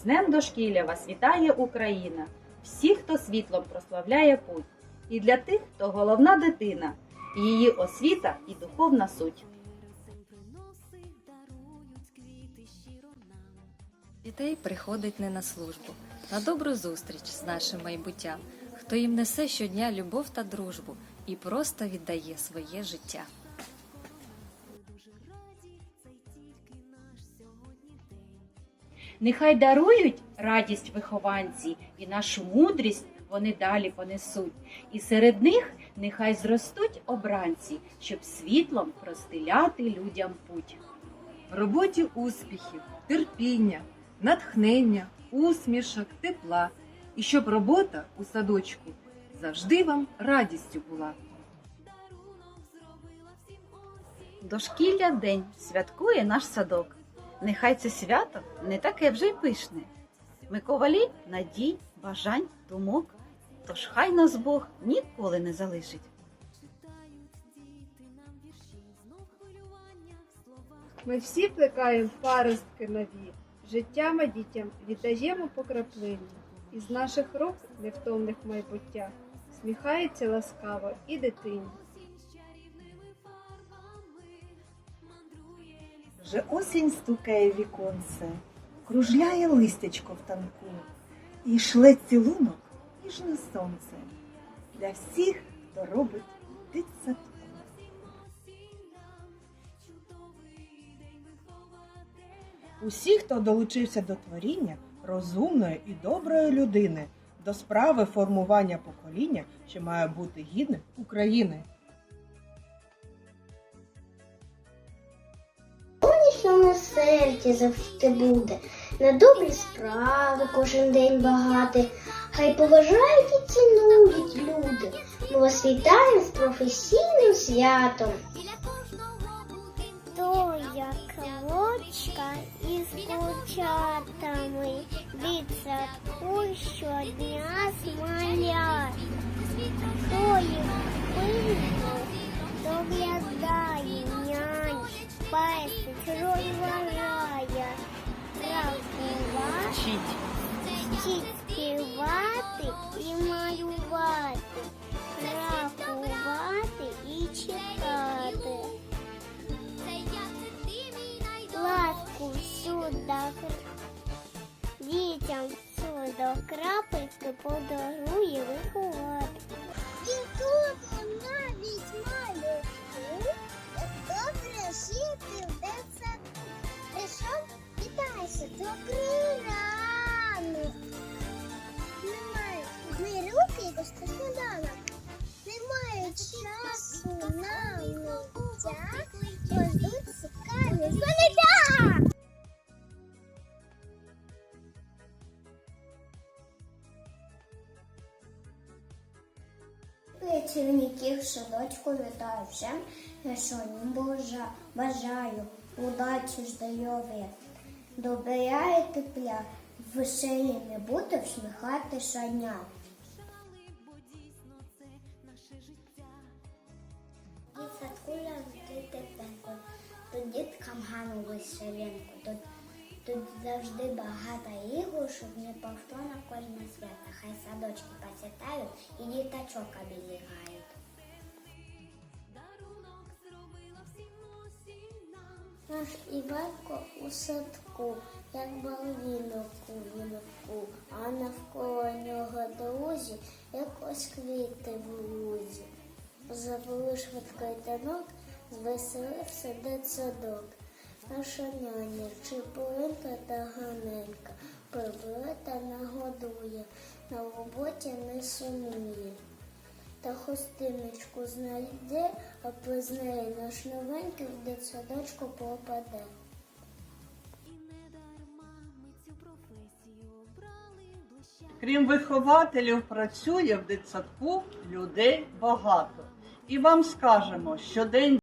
З Днем дошкілля вас вітає Україна, всіх, хто світлом прославляє путь, і для тих, хто головна дитина, її освіта і духовна суть. Дітей приходить не на службу, на добру зустріч з нашим майбуттям, хто їм несе щодня любов та дружбу і просто віддає своє життя. Нехай дарують радість вихованці, і нашу мудрість вони далі понесуть. І серед них нехай зростуть обранці, щоб світлом простиляти людям путь. В роботі успіхів, терпіння, натхнення, усмішок, тепла. І щоб робота у садочку завжди вам радістю була. Дошкілля день святкує наш садок. Нехай це свято не таке вже й пишне. Ми ковалі надій, бажань, думок. Тож хай нас Бог ніколи не залишить. Ми всі плекаємо паростки нові, життям і дітям віддаємо по краплині. Із наших рук невтомних майбуття сміхається ласкаво і дитині. Вже осінь стукає віконце, кружляє листячко в танку, і шле цілунок ніжне сонце для всіх, хто робить дитсадку. Усі, хто долучився до творіння розумної і доброї людини, до справи формування покоління, що має бути гідним України. Серці завжди буде, на добрі справи кожен день багати. Хай поважають і цінують люди. Ми вас вітаємо з професійним святом. То як лодка із курчатами від садку щодня крапельки подарує виховати. Тут навіть малюку, добре жити в дитсадку. Прийшов, вітайся, добрий ранок. Немає, ми руки і Працівників садочку вітаю всім, я сьогодні бажаю удачі, здоров'я, добря і тепля, веселі бути, всміхати щодня. І садку тут діткам тут, тут завжди багато ігор, щоб не повторно кожне свято. Хай садочки посвятають і діточок оберігають. Наш Іванко у садку, як балвінок у вінку, а навколо нього друзі, як ось квіти в лузі. Завели швидкий танок, звеселився дитсадок. Наша няня чепуринка та ганенька, прибере та нагодує, на роботі не сумує. Та хустиночку знайде, а без неї наш новенький в дитсадочку попаде. Крім вихователів, працює в дитсадку людей багато. І вам скажемо, що день